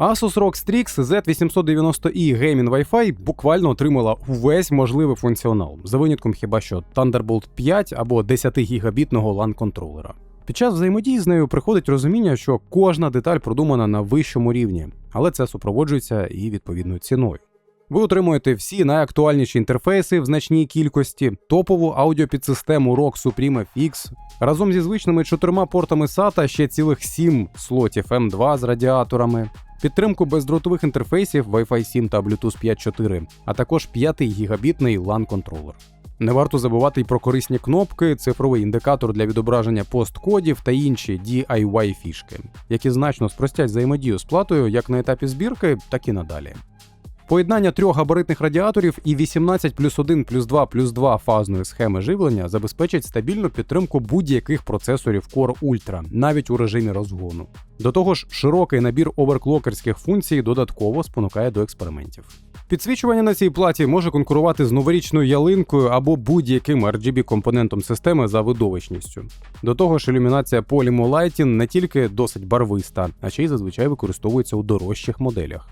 Asus ROG Strix Z890i Gaming Wi-Fi буквально отримала увесь можливий функціонал, за винятком хіба що Thunderbolt 5 або 10 гігабітного LAN контролера. Під час взаємодії з нею приходить розуміння, що кожна деталь продумана на вищому рівні, але це супроводжується і відповідною ціною. Ви отримуєте всі найактуальніші інтерфейси в значній кількості, топову аудіопідсистему ROG Supreme FX, разом зі звичними чотирма портами SATA ще цілих сім слотів M2 з радіаторами, підтримку бездротових інтерфейсів Wi-Fi 7 та Bluetooth 5.4, а також 5 гігабітний LAN контролер. Не варто забувати й про корисні кнопки, цифровий індикатор для відображення посткодів та інші DIY фішки, які значно спростять взаємодію з платою як на етапі збірки, так і надалі. Поєднання трьох габаритних радіаторів і 18 плюс 1 плюс 2 плюс 2 фазної схеми живлення забезпечить стабільну підтримку будь-яких процесорів Core Ultra, навіть у режимі розгону. До того ж, широкий набір оверклокерських функцій додатково спонукає до експериментів. Підсвічування на цій платі може конкурувати з новорічною ялинкою або будь-яким RGB компонентом системи за видовищністю. До того ж, ілюмінація Polymo Lighting не тільки досить барвиста, а ще й зазвичай використовується у дорожчих моделях.